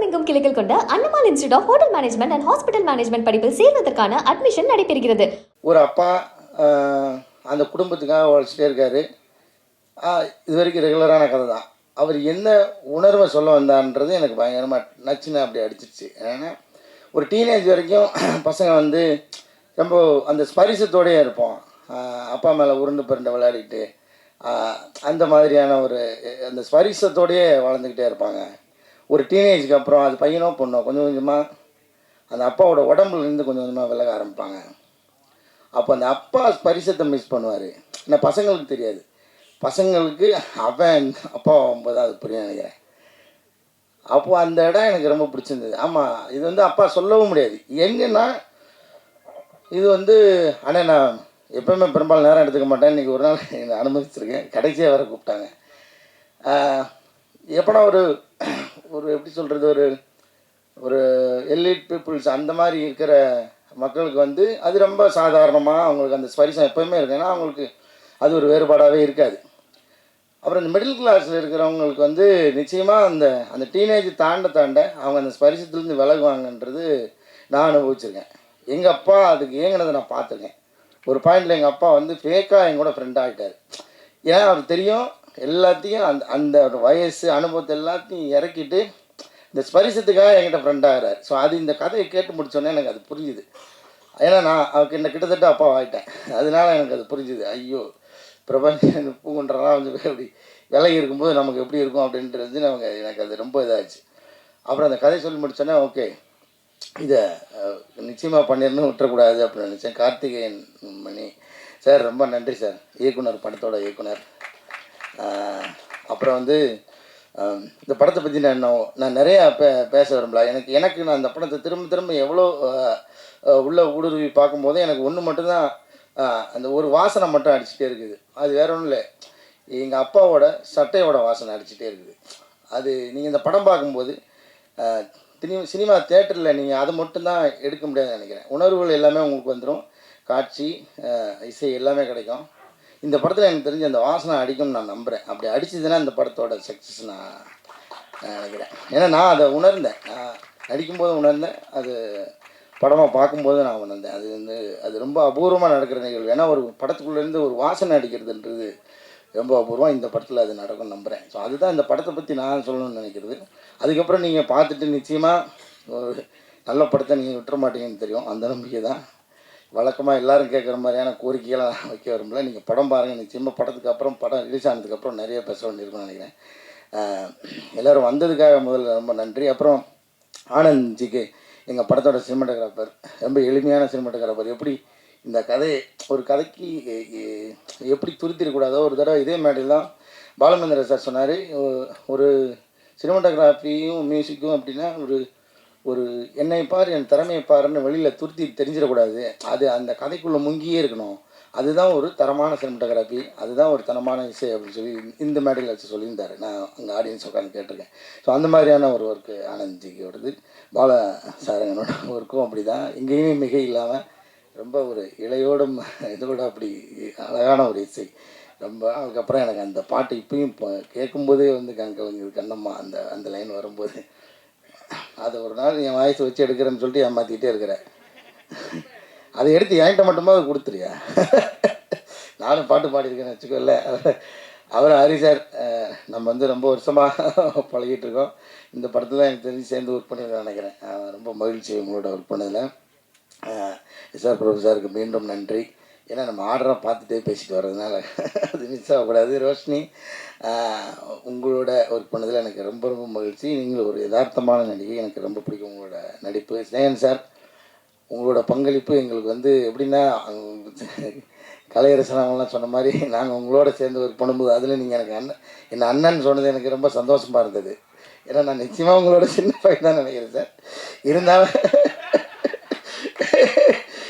உலகமெங்கும் கிளைகள் கொண்ட Annamal institute of hotel management and hospital management படிப்பில் சேர்வதற்கான அட்மிஷன் நடைபெறுகிறது. ஒரு அப்பா அந்த குடும்பத்துக்காக உழைச்சிட்டே இருக்காரு. இது வரைக்கும் ரெகுலரான கதை தான் அவர் என்ன உணர்வை சொல்ல வந்தான்றது எனக்கு பயங்கரமாக நச்சுன்னு அப்படி அடிச்சிருச்சு. ஏன்னா ஒரு டீனேஜ் வரைக்கும் பசங்க வந்து ரொம்ப அந்த ஸ்பரிசத்தோடயே இருப்போம். அப்பா மேலே உருண்டு பிறண்டு விளையாடிட்டு அந்த மாதிரியான ஒரு அந்த ஸ்பரிசத்தோடையே வளர்ந்துக்கிட்டே இருப்பாங்க. ஒரு டீனேஜுக்கு அப்புறம் அது பையனோ பொண்ணோ கொஞ்சம் கொஞ்சமாக அந்த அப்பாவோட உடம்புல இருந்து கொஞ்சம் கொஞ்சமாக விலக ஆரம்பிப்பாங்க. அப்போ அந்த அப்பா ஸ்பரிசத்தை மிஸ் பண்ணுவார். ஏன்னா பசங்களுக்கு தெரியாது. பசங்களுக்கு அவன் அப்பா ஆகும்போது அது புரியும் நினைக்கிறேன். அப்போ அந்த இடம் எனக்கு ரொம்ப பிடிச்சிருந்தது. ஆமாம் இது வந்து அப்பா சொல்லவும் முடியாது. எங்கன்னா இது வந்து அண்ணே நான் எப்பவுமே பெரும்பாலும் நேரம் எடுத்துக்க மாட்டேன். இன்றைக்கி ஒரு நாள் என்னை அனுமதிச்சிருக்கேன் கடைசியாக வேறு கூப்பிட்டாங்க. எப்போனா ஒரு ஒரு எப்படி சொல்கிறது ஒரு ஒரு எலிட் பீப்புள்ஸ் அந்த மாதிரி இருக்கிற மக்களுக்கு வந்து அது ரொம்ப சாதாரணமாக அவங்களுக்கு அந்த ஸ்பரிசம் எப்போயுமே இருக்கு ஏன்னா அவங்களுக்கு அது ஒரு வேறுபாடாகவே இருக்காது. அப்புறம் இந்த மிடில் கிளாஸில் இருக்கிறவங்களுக்கு வந்து நிச்சயமாக அந்த அந்த டீனேஜ் தாண்ட தாண்ட அவங்க அந்த ஸ்பரிசத்துலேருந்து விலகுவாங்கன்றது நான் அனுபவிச்சிருக்கேன். எங்கள் அப்பா அதுக்கு ஏங்கினதை நான் பார்த்துருக்கேன். ஒரு பாயிண்டில் எங்கள் அப்பா வந்து ஃபேக்காக என் கூட ஃப்ரெண்ட் ஆகிட்டார் ஏன்னா அவருக்கு தெரியும் எல்லாத்தையும் அந்த அந்த வயசு அனுபவத்தை எல்லாத்தையும் இறக்கிட்டு இந்த ஸ்பரிசத்துக்காக என்கிட்ட ஃப்ரெண்ட் ஆகிறார். ஸோ அது இந்த கதையை கேட்டு முடிச்சோன்னே எனக்கு அது புரிஞ்சுது. ஏன்னா நான் அவருக்கு என்ன கிட்டத்தட்ட அப்பா ஆகிட்டேன் அதனால எனக்கு அது புரிஞ்சுது. ஐயோ பிரபஞ்ச பூங்குன்றலாம் வந்து அப்படி விலகி இருக்கும்போது நமக்கு எப்படி இருக்கும் அப்படின்றது நமக்கு எனக்கு அது ரொம்ப இதாகிடுச்சு அப்புறம் அந்த கதை சொல்லி முடிச்சோன்னே ஓகே இதை நிச்சயமாக பண்ணிடணும் விட்டுறக்கூடாது அப்படின்னு நினச்சேன். கார்த்திகேயன் மணி. சார் ரொம்ப நன்றி சார். இயக்குனர் படத்தோட இயக்குனர். அப்புறம் வந்து இந்த படத்தை பற்றி நான் நான் நிறையா பே பேச விரும்பல. எனக்கு எனக்கு நான் அந்த படத்தை திரும்ப திரும்ப எவ்வளோ உள்ள ஊடுருவி பார்க்கும்போது எனக்கு ஒன்று மட்டும்தான் அந்த ஒரு வாசனை மட்டும் அடிச்சுட்டே இருக்குது. அது வேற ஒன்றும் இல்லை. எங்கள் அப்பாவோட சட்டையோட வாசனை அடிச்சுட்டே இருக்குது. அது நீங்கள் இந்த படம் பார்க்கும்போது தினி சினிமா தேட்டரில் நீங்கள் அதை மட்டும்தான் எடுக்க முடியாதுன்னு நினைக்கிறேன். உணர்வுகள் எல்லாமே உங்களுக்கு வந்துடும் காட்சி இசை எல்லாமே கிடைக்கும். இந்த படத்தில் எனக்கு தெரிஞ்ச அந்த வாசனை அடிக்கும்னு நான் நம்புகிறேன் அப்படி அடிச்சதுன்னா இந்த படத்தோட சக்ஸஸ் நான் நினைக்கிறேன். ஏன்னா நான் அதை உணர்ந்தேன். நான் நடிக்கும்போது உணர்ந்தேன். அது படமாக பார்க்கும்போது நான் உணர்ந்தேன். அது வந்து அது ரொம்ப அபூர்வமாக நடக்கிற நிகழ்வு. ஏன்னா ஒரு படத்துக்குள்ளேருந்து ஒரு வாசனை அடிக்கிறதுன்றது ரொம்ப அபூர்வம் இந்த படத்தில் அது நடக்கும் நம்புகிறேன் ஸோ அதுதான் இந்த படத்தை பற்றி நான் சொல்லணும்னு நினைக்கிறது. அதுக்கப்புறம் நீங்கள் பார்த்துட்டு நிச்சயமாக ஒரு நல்ல படத்தை நீங்கள் விட்டுற மாட்டீங்கன்னு தெரியும். அந்த நம்பிக்கை தான் வழக்கமாக எல்லாரும் கேட்குற மாதிரியான கோரிக்கைகளாக வைக்க விரும்பல. நீங்கள் படம் பாருங்கள் நிச்சயமாக படத்துக்கு அப்புறம் படம் ரிலீஸ் ஆனதுக்கப்புறம் நிறைய பேச வேண்டியிருக்கும்னு நினைக்கிறேன். எல்லோரும் வந்ததுக்காக முதல்ல ரொம்ப நன்றி. அப்புறம் ஆனந்த்ஜிக்கு எங்கள் படத்தோட சினிமாட்டோகிராஃபர் ரொம்ப எளிமையான சினிமாட்டோகிராஃபர். எப்படி இந்த கதையை ஒரு கதைக்கு எப்படி துருத்திடக்கூடாதோ ஒரு தடவை இதே மாதிரி தான் பாலமேந்திர சார் சொன்னார். ஒரு சினிமாட்டோகிராஃபியும் மியூசிக்கும் அப்படின்னா ஒரு ஒரு என்னை பார் என் திறமையை பாருன்னு வெளியில் துருத்தி தெரிஞ்சிடக்கூடாது. அது அந்த கதைக்குள்ளே முங்கியே இருக்கணும். அதுதான் ஒரு தரமான சினிமட்டோகிராஃபி அதுதான் ஒரு தரமான இசை அப்படின்னு சொல்லி இந்த மேடையில் வச்சு சொல்லியிருந்தார். நான் அங்கே ஆடியன்ஸ் உட்காந்து கேட்டிருக்கேன். ஸோ அந்த மாதிரியான ஒரு ஒர்க்கு ஆனந்த்ஜிக்கோடது பால சாரங்கனோட ஒர்க்கும் அப்படி தான் எங்கேயுமே மிக இல்லாமல் ரொம்ப ஒரு இளையோடும் இதோட அப்படி அழகான ஒரு இசை. ரொம்ப அதுக்கப்புறம் எனக்கு அந்த பாட்டு இப்பயும் இப்போ கேட்கும்போதே வந்து கண் கண்ணம்மா அந்த அந்த லைன் வரும்போது அதை ஒரு நாள் என் வாய்ஸ் வச்சு எடுக்கிறேன்னு சொல்லிட்டு ஏமாற்றிக்கிட்டே இருக்கிறேன் அதை எடுத்து என்கிட்ட மட்டுமா அதை கொடுத்துறியா? நானும் பாட்டு பாடியிருக்கேன்னு வச்சுக்கோல்ல. அவர் ஹரி சார் நம்ம வந்து ரொம்ப வருஷமாக பழகிட்டு இருக்கோம். இந்த படத்தில் எனக்கு தெரிஞ்சு சேர்ந்து ஒர்க் பண்ணிருக்கேன் நினைக்கிறேன். ரொம்ப மகிழ்ச்சி உங்களோட ஒர்க் பண்ணதில். எஸ்ஆர் பிரபு சாருக்கு மீண்டும் நன்றி. ஏன்னா நம்ம ஆர்டராக பார்த்துட்டே பேசிட்டு வர்றதுனால அது மிஸ் ஆகக்கூடாது. ரோஷினி உங்களோட ஒர்க் பண்ணதில் எனக்கு ரொம்ப ரொம்ப மகிழ்ச்சி. நீங்கள் ஒரு யதார்த்தமான நடிகை. எனக்கு ரொம்ப பிடிக்கும் உங்களோட நடிப்பு. ஸ்னேகன் சார் உங்களோட பங்களிப்பு எங்களுக்கு வந்து எப்படின்னா அஹ், கலையரசன் அவங்களாம் சொன்ன மாதிரி நாங்கள் உங்களோட சேர்ந்து ஒர்க் பண்ணும்போது அதில் நீங்கள் எனக்கு அண்ணன் என்ன அண்ணன் சொன்னது எனக்கு ரொம்ப சந்தோஷமாக இருந்தது. ஏன்னா நான் நிச்சயமாக உங்களோட சின்ன பையன் தான் நினைக்கிறேன் சார் இருந்தாலும்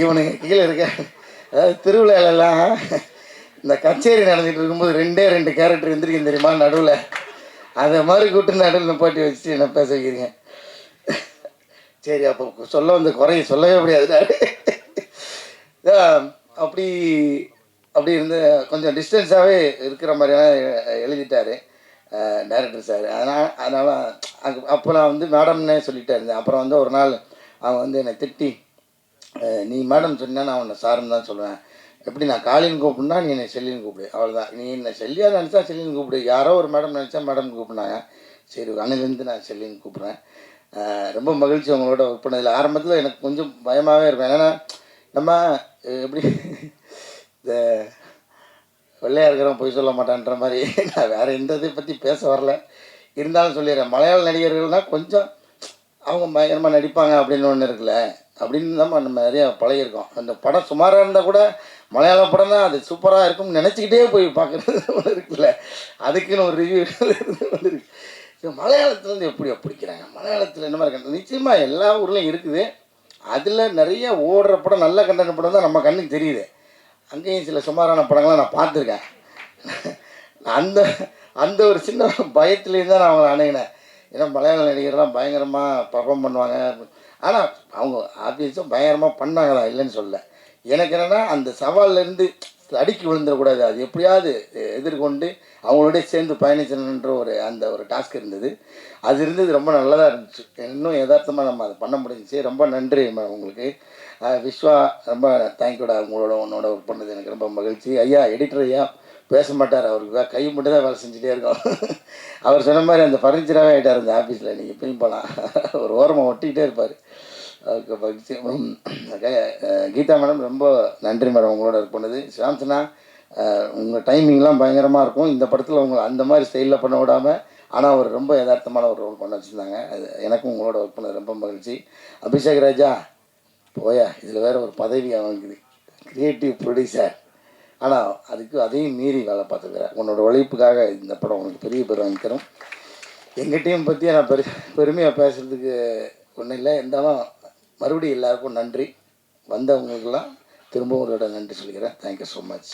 இவனுக்கு கீழே இருக்க. அதாவது திருவிழாலெல்லாம் இந்த கச்சேரி நடந்துகிட்டு இருக்கும்போது ரெண்டே ரெண்டு கேரக்டர் எந்திரிக்கும் தெரியுமா நடுவில்? அதை மாதிரி கூட்டு நடுவில் நிப்பாட்டி வச்சுட்டு என்ன பேச வைக்கிறீங்க? சரி அப்போ சொல்ல வந்த குறைய சொல்லவே முடியாது. அப்படி அப்படி இருந்து கொஞ்சம் டிஸ்டன்ஸாகவே இருக்கிற மாதிரியான எழுதிட்டாரு டைரக்டர் சார் அதனால் அதனால் அங்கே அப்போ நான் வந்து மேடம்னே சொல்லிகிட்டே இருந்தேன் அப்புறம் வந்து ஒரு நாள் அவன் வந்து என்னை திட்டி நீ மேடம் சொன்னால் நான் உன்னை சாருன்னு தான் சொல்லுவேன். எப்படி நான் காலின்னு கூப்பிடுனா நீ என்னை செல்லின்னு கூப்பிடு. அவ்வளோதான் நீ என்னை செல்லியாக நினச்சா செல்லின்னு கூப்பிடு. யாரோ ஒரு மேடம் நினச்சா மேடம் கூப்பிடுனாங்க. சரி அன்னிலேருந்து நான் செல்லின்னு கூப்பிட்றேன். ரொம்ப மகிழ்ச்சி உங்களோட ஒர்க் பண்ணதில் ஆரம்பத்தில் எனக்கு கொஞ்சம் பயமாகவே இருக்கும். ஏன்னா நம்ம எப்படி இந்த வெள்ளையாக இருக்கிறவன் பொய் சொல்ல மாட்டான்ற மாதிரி நான் வேறு எந்த இதை பற்றி பேச வரல. இருந்தாலும் சொல்லிடுறேன். மலையாள நடிகர்கள்னால் கொஞ்சம் அவங்க பயங்கரமாக நடிப்பாங்க அப்படின்னு ஒன்று இருக்குல்ல. அப்படின்னு தான் நம்ம நிறைய பழகிருக்கோம் அந்த படம் சுமாராக இருந்தால் கூட மலையாள படம் தான் அது சூப்பராக இருக்கும்னு நினச்சிக்கிட்டே போய் பார்க்குறது ஒன்று இருக்குல்ல. அதுக்குன்னு ஒரு ரிவ்யூ வந்துருக்கு. இருக்கு ஸோ மலையாளத்துலேருந்து பிடிக்கிறாங்க மலையாளத்தில் என்ன மாதிரி நிச்சயமாக எல்லா ஊர்லேயும் இருக்குது. அதில் நிறைய ஓடுற படம் நல்ல கண்டன படம் தான் நம்ம கண்ணுக்கு தெரியுது. அங்கேயும் சில சுமாரான படங்களை நான் பார்த்துருக்கேன். அந்த அந்த ஒரு சின்ன பயத்துலேருந்து தான் நான் அவங்களை அணுகினேன். ஏன்னா மலையாள நடிகர்லாம் பயங்கரமாக பர்ஃபார்ம் பண்ணுவாங்க. ஆனால் அவங்க ஆப்வியஸாக பயங்கரமாக பண்ணாங்க தான் இல்லைன்னு சொல்ல எனக்கு என்னென்னா அந்த சவால்லேருந்து அடிக்கி விழுந்துடக்கூடாது. அது எப்படியாவது எதிர்கொண்டு அவங்களோட சேர்ந்து பயணிச்சணுன்ற ஒரு அந்த ஒரு டாஸ்க் இருந்தது. அது இருந்தது ரொம்ப நல்லதாக இருந்துச்சு. இன்னும் யதார்த்தமாக நம்ம அதை பண்ண முடிஞ்சிச்சு. ரொம்ப நன்றி மேடம் உங்களுக்கு. விஸ்வா ரொம்ப தேங்க்யூடா உங்களோட உன்னோட ஒர்க் பண்ணது எனக்கு ரொம்ப மகிழ்ச்சி. ஐயா எடிட்டர் ஐயா பேச மாட்டார் அவருக்கு வே- கை மட்டும் தான் வேலை செஞ்சுட்டே இருக்கோம். அவர் சொன்ன மாதிரி அந்த ஃபர்னிச்சராகவே ஆகிட்டார் அந்த ஆஃபீஸில் நீங்கள் எப்பயும் போகலாம் ஒரு ஓரமாக ஒட்டிக்கிட்டே இருப்பார். அவருக்கு மகிழ்ச்சி கீதா மேடம் ரொம்ப நன்றி மேடம் உங்களோட ஒர்க் பண்ணது. உங்கள் டைமிங்லாம் பயங்கரமாக இருக்கும். இந்த படத்தில் உங்களை அந்த மாதிரி ஸ்டைலில் பண்ண விடாமல் ஆனால் அவர் ரொம்ப யதார்த்தமான ஒரு ரோல் பண்ண வச்சுருந்தாங்க. அது எனக்கும் உங்களோட ஒர்க் பண்ணது ரொம்ப மகிழ்ச்சி. அபிஷேக் ராஜா போயா. இதில் வேறு ஒரு பதவி அவனுக்குது கிரியேட்டிவ் ப்ரொடியூசர் ஆனால் அதுக்கு அதையும் மீறி வேலை பார்த்துக்கிறேன். உன்னோட உழைப்புக்காக இந்த படம் உனக்கு பெரிய பேர் வாங்கி தரும் எங்கள் டீம் பற்றி நான் பெரு பெருமையாக பேசுகிறதுக்கு ஒன்றும் இல்லை. இருந்தாலும் மறுபடியும் எல்லாருக்கும் நன்றி. வந்தவங்களுக்கெல்லாம் திரும்பவும் உங்களோட நன்றி சொல்லிக்கிறேன். Thank you so much